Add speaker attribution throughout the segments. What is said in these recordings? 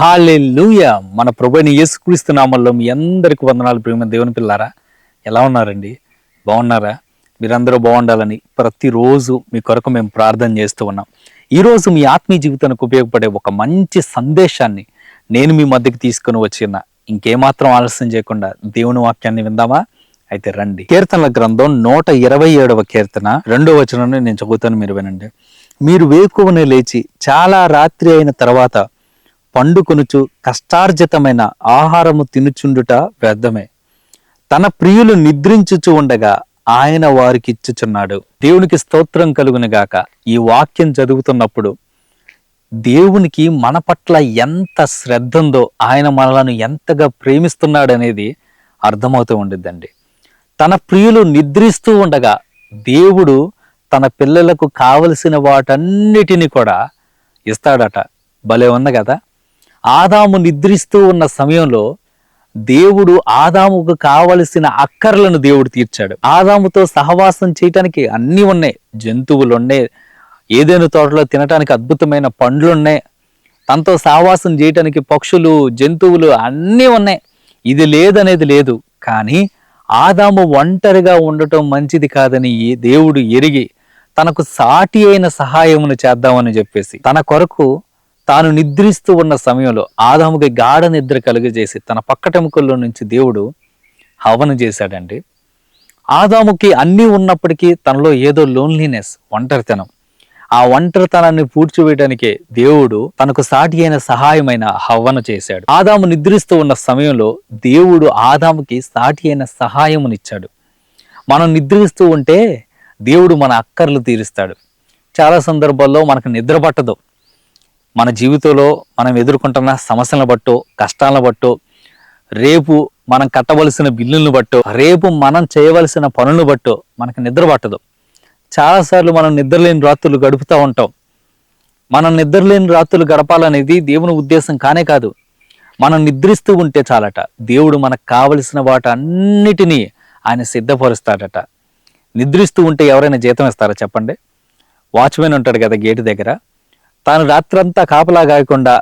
Speaker 1: Hallelujah. మన ప్రభుని యేసుక్రీస్తు నామంలో మీ అందరికి వందనాలు ప్రేమ దేవుని పిల్లారా. ఎలా ఉన్నారండి? బాగున్నారా? మీరందరూ బాగుండాలని ప్రతిరోజు మీ కొరకు మేము ప్రార్థన చేస్తూ ఉన్నాం. ఈరోజు మీ ఆత్మీయ జీవితానికి ఉపయోగపడే ఒక మంచి సందేశాన్ని నేను మీ మధ్యకి తీసుకుని వచ్చిన ఇంకేమాత్రం ఆలస్యం చేయకుండా దేవుని వాక్యాన్ని విందామా? అయితే రండి. కీర్తనల గ్రంథం నూట ఇరవై ఏడవ కీర్తన రెండో వచనాన్ని నేను చదువుతాను మీరు వినండి. మీరు వేకువనే లేచి చాలా రాత్రి అయిన తర్వాత పండుకొనుచు కష్టార్జితమైన ఆహారము తినుచుండుట వ్యర్థమే. తన ప్రియులు నిద్రించుచు ఉండగా ఆయన వారికి ఇచ్చుచున్నాడు దేవునికి స్తోత్రం కలుగునుగాక ఈ వాక్యం చదువుతున్నప్పుడు దేవునికి మన పట్ల ఎంత శ్రద్ధ ఉందో ఆయన మనలను ఎంతగా ప్రేమిస్తున్నాడనేది అర్థమవుతూ ఉండిద్దండి. తన ప్రియులు నిద్రిస్తూ ఉండగా దేవుడు తన పిల్లలకు కావలసిన వాటన్నిటిని కూడా ఇస్తాడట. భలే ఉంది కదా? ఆదాము నిద్రిస్తూ ఉన్న సమయంలో దేవుడు ఆదాముకు కావలసిన అక్కర్లను దేవుడు తీర్చాడు. ఆదాముతో సహవాసం చేయటానికి అన్నీ ఉన్నాయి. జంతువులు ఉన్నాయి ఏదైనా తోటలో తినటానికి అద్భుతమైన పండ్లు ఉన్నాయి తనతో సహవాసం చేయటానికి పక్షులు జంతువులు అన్నీ ఉన్నాయి. ఇది లేదనేది లేదు. కానీ ఆదాము ఒంటరిగా ఉండటం మంచిది కాదని ఈ దేవుడు ఎరిగి తనకు సాటి అయిన సహాయమును చేద్దామని చెప్పేసి తన కొరకు తాను నిద్రిస్తూ ఉన్న సమయంలో ఆదాముకి గాఢ నిద్ర కలుగజేసి తన పక్కటెముకల్లో నుంచి దేవుడు హవను చేశాడండి. ఆదాముకి అన్నీ ఉన్నప్పటికీ తనలో ఏదో లోన్లీనెస్ ఒంటరితనం. ఆ ఒంటరితనాన్ని పూడ్చివేయడానికే దేవుడు తనకు సాటి అయిన సహాయమైన హవ్వను చేశాడు. ఆదాము నిద్రిస్తూ ఉన్న సమయంలో దేవుడు ఆదాముకి సాటి అయిన సహాయమునిచ్చాడు. మనం నిద్రిస్తూ ఉంటే దేవుడు మన అక్కర్లు తీరుస్తాడు. చాలా సందర్భాల్లో మనకు నిద్ర పట్టదు. మన జీవితంలో మనం ఎదుర్కొంటున్న సమస్యలను బట్టో కష్టాలను బట్టో రేపు మనం కట్టవలసిన బిల్లులను బట్టో రేపు మనం చేయవలసిన పనులను బట్టో మనకు నిద్ర పట్టదు. చాలాసార్లు మనం నిద్రలేని రాత్రులు గడుపుతూ ఉంటాం. మనం నిద్రలేని రాత్రులు గడపాలనేది దేవుని ఉద్దేశం కానే కాదు. మనం నిద్రిస్తూ ఉంటే చాలట. దేవుడు మనకు కావలసిన వాటన్నిటినీ ఆయన సిద్ధపరుస్తాడట. నిద్రిస్తూ ఉంటే ఎవరైనా జీతం ఇస్తారా చెప్పండి? వాచ్మెన్ ఉంటాడు కదా గేటు దగ్గర. తాను రాత్రంతా కాపలా కాయకుండా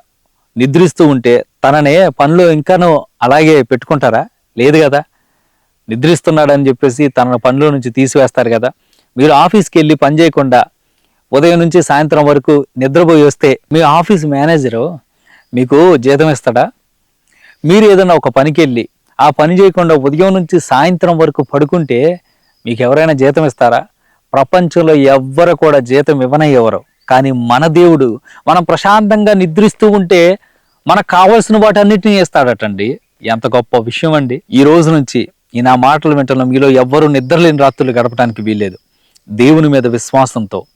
Speaker 1: నిద్రిస్తూ ఉంటే తననే పనులు ఇంకాను అలాగే పెట్టుకుంటారా? లేదు కదా. నిద్రిస్తున్నాడని చెప్పేసి తన పనుల నుంచి తీసివేస్తారు కదా. మీరు ఆఫీస్కి వెళ్ళి పని చేయకుండా ఉదయం నుంచి సాయంత్రం వరకు నిద్రపోయి వస్తే మీ ఆఫీస్ మేనేజరు మీకు జీతం ఇస్తాడా? మీరు ఏదైనా ఒక పనికి వెళ్ళి ఆ పని చేయకుండా ఉదయం నుంచి సాయంత్రం వరకు పడుకుంటే మీకు ఎవరైనా జీతం ఇస్తారా? ప్రపంచంలో ఎవ్వరు కూడా జీతం ఇవ్వనే కానీ మన దేవుడు మనం ప్రశాంతంగా నిద్రిస్తూ ఉంటే మనకు కావలసిన వాటన్నిటిని వేస్తాడటండి ఎంత గొప్ప విషయం అండి. ఈ రోజు నుంచి ఈ నా మాటలు వింటున్న మీలో ఎవ్వరూ నిద్రలేని రాత్రులు గడపడానికి వీల్లేదు. దేవుని మీద విశ్వాసంతో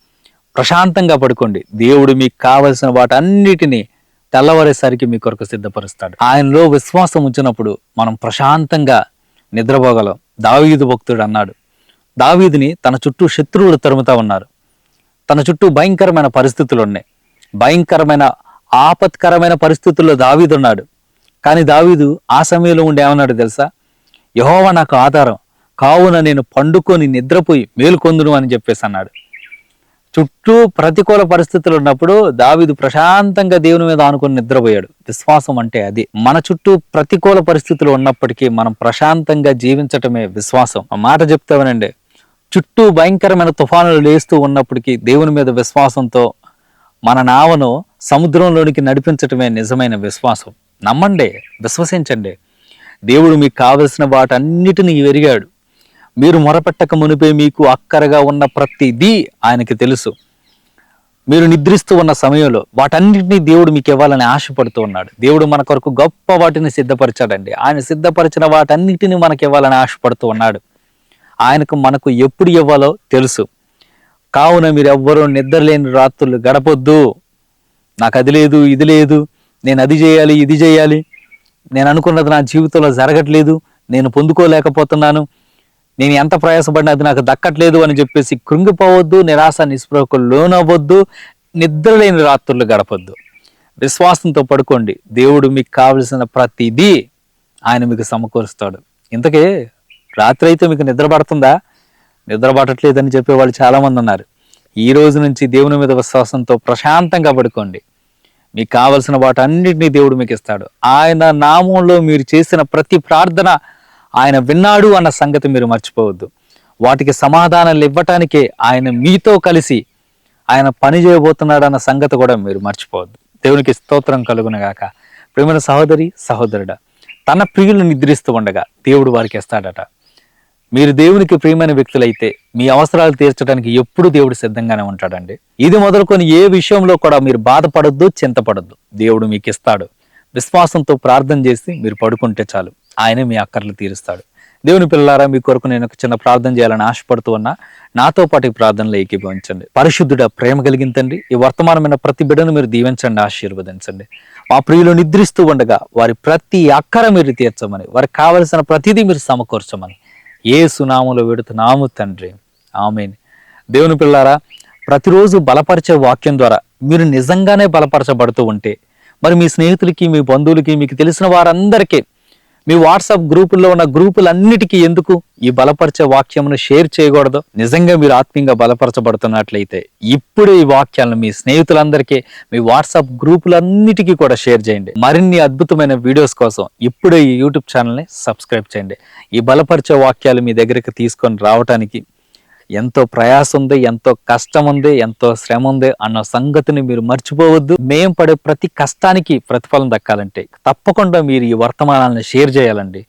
Speaker 1: ప్రశాంతంగా పడుకోండి. దేవుడు మీకు కావలసిన వాటన్నిటినీ తెల్లవారేసరికి మీ కొరకు సిద్ధపరుస్తాడు. ఆయనలో విశ్వాసం ఉంచినప్పుడు మనం ప్రశాంతంగా నిద్రపోగలం. దావీదు భక్తుడు అన్నాడు. దావీదుని తన చుట్టూ శత్రువులు తరుముతా ఉన్నారు. తన చుట్టూ భయంకరమైన పరిస్థితులు ఉన్నాయి భయంకరమైన ఆపత్కరమైన పరిస్థితుల్లో దావీదు ఉన్నాడు. కానీ దావీదు ఆ సమయంలో ఉండి ఏమన్నాడు తెలుసా? యహోవ నాకు ఆధారం. కావున నేను పండుకొని నిద్రపోయి మేలుకొందును అని చెప్పేసి అన్నాడు. చుట్టూ ప్రతికూల పరిస్థితులు ఉన్నప్పుడు దావీదు ప్రశాంతంగా దేవుని మీద ఆనుకొని నిద్రపోయాడు. విశ్వాసం అంటే అది. మన చుట్టూ ప్రతికూల పరిస్థితులు ఉన్నప్పటికీ మనం ప్రశాంతంగా జీవించటమే విశ్వాసం. ఆ మాట చెప్తామనండి చుట్టూ భయంకరమైన తుఫానులు లేస్తూ ఉన్నప్పటికీ దేవుని మీద విశ్వాసంతో మన నావను సముద్రంలోనికి నడిపించటమే నిజమైన విశ్వాసం. నమ్మండి విశ్వసించండి. దేవుడు మీకు కావలసిన వాటన్నిటిని ఎరిగాడు. మీరు మొరపెట్టక మునిపే మీకు అక్కరగా ఉన్న ప్రతిదీ ఆయనకి తెలుసు. మీరు నిద్రిస్తూ ఉన్న సమయంలో వాటన్నిటినీ దేవుడు మీకు ఇవ్వాలని ఆశపడుతూ ఉన్నాడు. దేవుడు మన కొరకు గొప్ప వాటిని సిద్ధపరిచాడండి. ఆయన సిద్ధపరిచిన వాటన్నిటిని మనకి ఇవ్వాలని ఆశపడుతూ ఉన్నాడు. ఆయనకు మనకు ఎప్పుడు ఇవ్వాలో తెలుసు. కావున మీరు ఎవ్వరూ నిద్రలేని రాత్రులు గడపొద్దు. నాకు అది లేదు ఇది లేదు నేను అది చేయాలి ఇది చేయాలి. నేను అనుకున్నది నా జీవితంలో జరగట్లేదు నేను పొందుకోలేకపోతున్నాను. నేను ఎంత ప్రయాసపడినా అది నాకు దక్కట్లేదు అని చెప్పేసి కృంగిపోవద్దు నిరాశ నిస్పృహకు లోనవ్వద్దు నిద్రలేని రాత్రులు గడపొద్దు. విశ్వాసంతో పడుకోండి. దేవుడు మీకు కావలసిన ప్రతిదీ ఆయన మీకు సమకూరుస్తాడు. ఇంతకే రాత్రి అయితే మీకు నిద్ర పడుతుందా? నిద్ర పడట్లేదని చెప్పే వాళ్ళు చాలామంది ఉన్నారు. ఈ రోజు నుంచి దేవుని మీద విశ్వాసంతో ప్రశాంతంగా పడుకోండి. మీకు కావలసిన వాటన్నిటినీ దేవుడు మీకు ఇస్తాడు. ఆయన నామంలో మీరు చేసిన ప్రతి ప్రార్థన ఆయన విన్నాడు అన్న సంగతి మీరు మర్చిపోవద్దు. వాటికి సమాధానాలు ఇవ్వటానికే ఆయన మీతో కలిసి ఆయన పని చేయబోతున్నాడు అన్న సంగతి కూడా మీరు మర్చిపోవద్దు. దేవునికి స్తోత్రం కలుగునగాక ప్రేమ సహోదరి సహోదరుడా తన ప్రియులు నిద్రిస్తూ ఉండగా దేవుడు వారికి ఇస్తాడట. మీరు దేవునికి ప్రియమైన వ్యక్తులైతే మీ అవసరాలు తీర్చడానికి ఎప్పుడు దేవుడు సిద్ధంగానే ఉంటాడండి. ఇది మొదలుకొని ఏ విషయంలో కూడా మీరు బాధపడద్దు చింతపడొద్దు. దేవుడు మీకు ఇస్తాడు. విశ్వాసంతో ప్రార్థన చేసి మీరు పడుకుంటే చాలు. ఆయనే మీ అక్కర్లు తీరుస్తాడు. దేవుని పిల్లారా మీ కొరకు నేను ఒక చిన్న ప్రార్థన చేయాలని ఆశపడుతూ ఉన్నా నాతో పాటు ఈ ప్రార్థనలో ఏకీభవించండి. పరిశుద్ధుడ ప్రేమ కలిగిందండి ఈ వర్తమానమైన ప్రతి బిడ్డను మీరు దీవించండి ఆశీర్వదించండి. మా ప్రియులు నిద్రిస్తూ ఉండగా వారి ప్రతి అక్కర మీరు తీర్చమని వారికి కావలసిన ప్రతిదీ మీరు సమకూర్చమని. ఏ సునాములో వెడుతున్నాము తండ్రి. ఆమెన్. దేవుని పిల్లారా ప్రతిరోజు బలపరిచే వాక్యం ద్వారా మీరు నిజంగానే బలపరచబడుతూ ఉంటే మరి మీ స్నేహితులకి మీ బంధువులకి మీకు తెలిసిన వారందరికీ మీ వాట్సాప్ గ్రూపుల్లో ఉన్న గ్రూపులన్నిటికీ ఎందుకు ఈ బలపరిచే వాక్యమును షేర్ చేయకూడదు? నిజంగా మీరు ఆత్మీయంగా బలపరచబడుతున్నట్లయితే ఇప్పుడే ఈ వాక్యాలను మీ స్నేహితులందరికీ మీ వాట్సాప్ గ్రూపులన్నిటికీ కూడా షేర్ చేయండి. మరిన్ని అద్భుతమైన వీడియోస్ కోసం ఇప్పుడే ఈ యూట్యూబ్ ఛానల్ని సబ్స్క్రైబ్ చేయండి. ఈ బలపరిచే వాక్యాలు మీ దగ్గరికి తీసుకొని రావటానికి ఎంతో ప్రయాసం ఉంది ఎంతో కష్టం ఉంది ఎంతో శ్రమ ఉంది అన్న సంగతిని మీరు మర్చిపోవద్దు. మేం పడే ప్రతి కష్టానికి ప్రతిఫలం దక్కాలంటే తప్పకుండా మీరు ఈ వర్తమానాలను షేర్ చేయాలండి.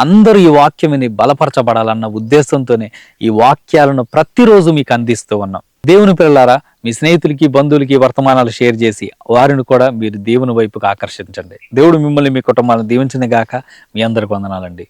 Speaker 1: అందరూ ఈ వాక్యం బలపరచబడాలన్న ఉద్దేశంతోనే ఈ వాక్యాలను ప్రతిరోజు మీకు అందిస్తూ ఉన్నాం. దేవుని పిల్లలారా మీ స్నేహితులకి బంధువులకి వర్తమానాలు షేర్ చేసి వారిని కూడా మీరు దేవుని వైపుకు ఆకర్షించండి. దేవుడు మిమ్మల్ని మీ కుటుంబాలను దీవించిన గాక మీ అందరికి వందనాలండి.